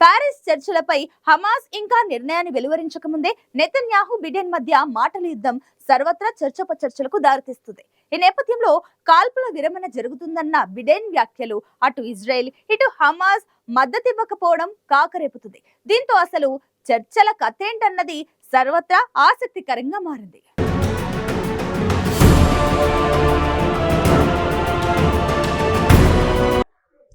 Paris చర్చలపై Hamas ఇంకా నిర్ణయాన్ని వెలువరించకముందే Netanyahu Biden మధ్య మాటల యుద్ధం సర్వత్రా చర్చప చర్చలకు దారితీస్తుంది. ఈ నేపథ్యంలో కాల్పుల విరమణ జరుగుతుందన్న బిడెన్ వ్యాఖ్యలు అటు ఇజ్రాయెల్ ఇటు హమాస్ మద్దతివ్వకపోవడం కాకరేపుతుంది. దీంతో అసలు చర్చల కథేంటన్నది సర్వత్రా ఆసక్తికరంగా మారింది.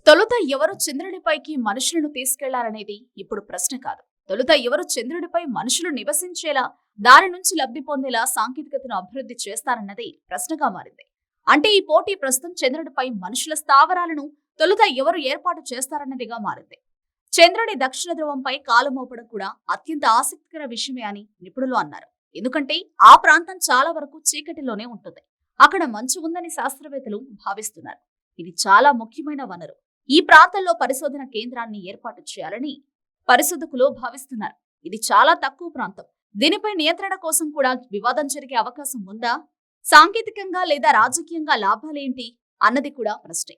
తొలుత ఎవరు చంద్రుడిపైకి మనుషులను తీసుకెళ్ళారనేది ఇప్పుడు ప్రశ్న కాదు. తొలుత ఎవరు చంద్రుడిపై మనుషులు నివసించేలా దాని నుంచి లబ్ధి పొందేలా సాంకేతికతను అభివృద్ధి చేస్తారన్నది ప్రశ్నగా మారింది. అంటే ఈ పోటీ ప్రస్తుతం చంద్రుడిపై మనుషుల స్థావరాలను తొలుత ఎవరు ఏర్పాటు చేస్తారన్నదిగా మారింది. చంద్రుడి దక్షిణ ధ్రువంపై కాలు మోపడం కూడా అత్యంత ఆసక్తికర విషయమే అని నిపుణులు అన్నారు. ఎందుకంటే ఆ ప్రాంతం చాలా వరకు చీకటిలోనే ఉంటుంది. అక్కడ మంచు ఉందని శాస్త్రవేత్తలు భావిస్తున్నారు. ఇది చాలా ముఖ్యమైన వనరు. ఈ ప్రాంతంలో పరిశోధన కేంద్రాన్ని ఏర్పాటు చేయాలని పరిశోధకులు భావిస్తున్నారు. ఇది చాలా తక్కువ ప్రాంతం. దీనిపై నియంత్రణ కోసం కూడా వివాదం జరిగే అవకాశం ఉందా? సాంకేతికంగా లేదా రాజకీయంగా లాభాలేంటి అన్నది కూడా ప్రశ్నే.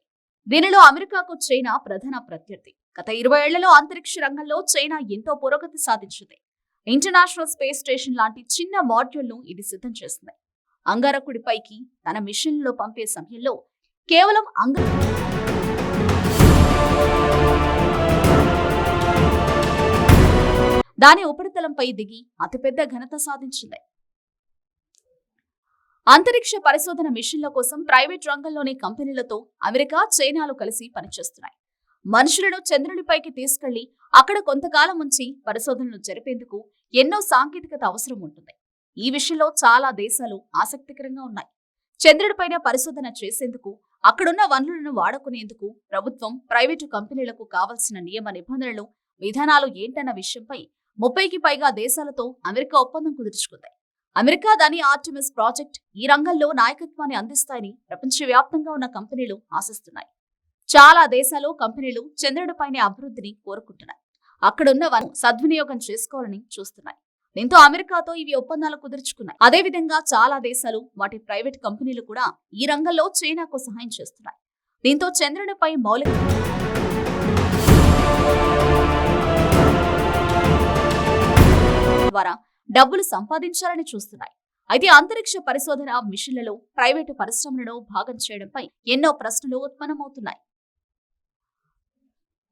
దీనిలో అమెరికాకు చైనా ప్రధాన ప్రత్యర్థి. గత ఇరవై ఏళ్ళలో అంతరిక్ష రంగంలో చైనా ఎంతో పురోగతి సాధించింది. ఇంటర్నేషనల్ స్పేస్ స్టేషన్ లాంటి చిన్న మాడ్యూల్ను ఇది సిద్ధం చేస్తుంది. అంగారకుడిపైకి తన మిషన్లో పంపే సమయంలో కేవలం అంగ దాని ఉపరితలంపై దిగి అతిపెద్ద ఘనత సాధించింది. అంతరిక్ష పరిశోధన మిషన్ల కోసం ప్రైవేట్ రంగంలోని కంపెనీలతో అమెరికా చైనాలు కలిసి పనిచేస్తున్నాయి. మనుషులను చంద్రునిపైకి తీసుకెళ్ళి అక్కడ కొంతకాలం ఉంచి పరిశోధనలు జరిపేందుకు ఎన్నో సాంకేతికత అవసరం ఉంటుంది. ఈ విషయంలో చాలా దేశాలు ఆసక్తికరంగా ఉన్నాయి. చంద్రుడిపైన పరిశోధన చేసేందుకు అక్కడున్న వనరులను వాడుకునేందుకు ప్రభుత్వం ప్రైవేటు కంపెనీలకు కావలసిన నియమ నిబంధనలు విధానాలు ఏంటన్న విషయంపై ముప్పైకి పైగా దేశాలతో అమెరికా ఒప్పందం కుదుర్చుకుంది. అమెరికా దాని ఆర్టిమిస్ ప్రాజెక్ట్ ఈ రంగంలో నాయకత్వాన్ని అందిస్తాయని ప్రపంచవ్యాప్తంగా ఉన్న కంపెనీలు ఆశిస్తున్నాయి. చాలా దేశాలు కంపెనీలు చంద్రుడిపైనే అభివృద్ధిని కోరుకుంటున్నాయి. అక్కడున్న వారు సద్వినియోగం చేసుకోవాలని చూస్తున్నాయి. దీంతో అమెరికాతో ఇవి ఒప్పందాలు కుదుర్చుకున్నాయి. అదేవిధంగా చాలా దేశాలు వాటి ప్రైవేట్ కంపెనీలు కూడా ఈ రంగంలో చైనాకు సహాయం చేస్తున్నాయి. దీంతో చంద్రునిపై మౌలిక ద్వారా డబ్బులు సంపాదించాలని చూస్తున్నాయి. అయితే అంతరిక్ష పరిశోధన మిషన్లలో ప్రైవేటు పరిశ్రమలను భాగం చేయడంపై ఎన్నో ప్రశ్నలు ఉత్పన్నమవుతున్నాయి.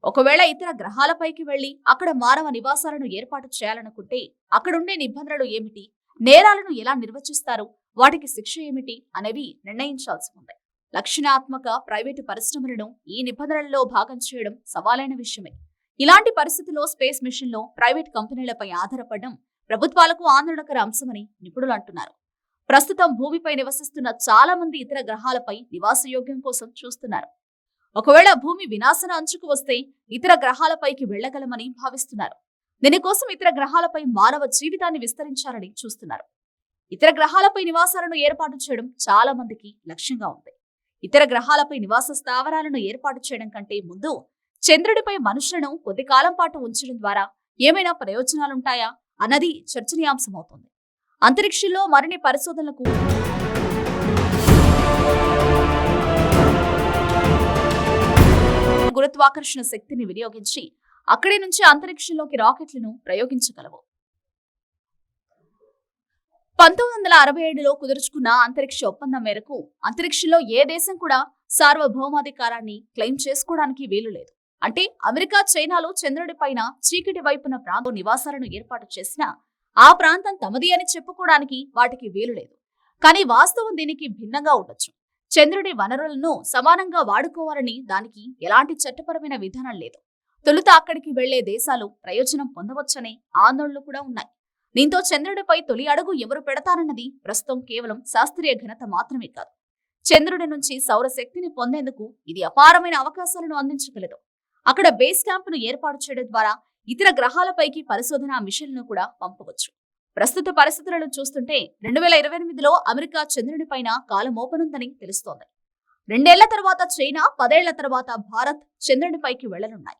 ఒకవేళ ఇతర గ్రహాలపైకి వెళ్ళి అక్కడ మానవ నివాసాలను ఏర్పాటు చేయాలనుకుంటే అక్కడుండే నిబంధనలు ఏమిటి? నేరాలను ఎలా నిర్వచిస్తారు? వాటికి శిక్ష ఏమిటి? అనేవి నిర్ణయించాల్సి ఉంది. లక్షణాత్మక ప్రైవేటు పరిశ్రమలను ఈ నిబంధనలలో భాగం చేయడం సవాలైన విషయమే. ఇలాంటి పరిస్థితుల్లో స్పేస్ మిషన్లో ప్రైవేట్ కంపెనీలపై ఆధారపడడం ప్రభుత్వాలకు ఆందోళనకర అంశమని నిపుణులు అంటున్నారు. ప్రస్తుతం భూమిపై నివసిస్తున్న చాలా మంది ఇతర గ్రహాలపై నివాసయోగ్యం కోసం చూస్తున్నారు. ఒకవేళ భూమి వినాశన అంచుకు వస్తే ఇతర గ్రహాలపైకి వెళ్ళగలమని భావిస్తున్నారు. దీనికోసం ఇతర గ్రహాలపై మానవ జీవితాన్ని విస్తరించాలని చూస్తున్నారు. ఇతర గ్రహాలపై నివాసాలను ఏర్పాటు చేయడం చాలా మందికి లక్ష్యంగా ఉంది. ఇతర గ్రహాలపై నివాస స్థావరాలను ఏర్పాటు చేయడం కంటే ముందు చంద్రుడిపై మనుషులను కొద్ది కాలం పాటు ఉంచడం ద్వారా ఏమైనా ప్రయోజనాలుంటాయా అన్నది చర్చనీయాంశమవుతుంది. అంతరిక్షంలో మరిన్ని పరిశోధనలకు గురుత్వాకర్షణ శక్తిని వినియోగించి అక్కడి నుంచి అంతరిక్షంలోకి రాకెట్లను ప్రయోగించగలవు. పంతొమ్మిది వందల అరవై ఏడులో కుదుర్చుకున్న అంతరిక్ష ఒప్పందం మేరకు అంతరిక్షంలో ఏ దేశం కూడా సార్వభౌమాధికారాన్ని క్లెయిమ్ చేసుకోవడానికి వీలు లేదు. అంటే అమెరికా చైనాలో చంద్రుడి పైన చీకటి వైపున ప్రాంతం నివాసాలను ఏర్పాటు చేసినా ఆ ప్రాంతం తమది అని చెప్పుకోవడానికి వాటికి వీలు లేదు. కానీ వాస్తవం దీనికి భిన్నంగా ఉండొచ్చు. చంద్రుడి వనరులను సమానంగా వాడుకోవాలని దానికి ఎలాంటి చట్టపరమైన విధానం లేదు. తొలుత అక్కడికి వెళ్ళే దేశాలు ప్రయోజనం పొందవచ్చనే ఆందోళనలు కూడా ఉన్నాయి. దీంతో చంద్రుడిపై తొలి అడుగు ఎవరు పెడతారన్నది ప్రస్తుతం కేవలం శాస్త్రీయ ఘనత మాత్రమే కాదు. చంద్రుడి నుంచి సౌరశక్తిని పొందేందుకు ఇది అపారమైన అవకాశాలను అందించగలదు. అక్కడ బేస్ క్యాంపును ఏర్పాటు చేయడం ద్వారా ఇతర గ్రహాలపైకి పరిశోధన మిషన్లను కూడా పంపవచ్చు. ప్రస్తుత పరిస్థితులను చూస్తుంటే రెండు వేల ఇరవై ఎనిమిదిలో అమెరికా చంద్రునిపైన కాలమోపనుందని తెలుస్తోంది. రెండేళ్ళ తర్వాత చైనా పదేళ్ళ తర్వాత భారత్ చంద్రునిపైకి వెళ్ళనున్నాయి.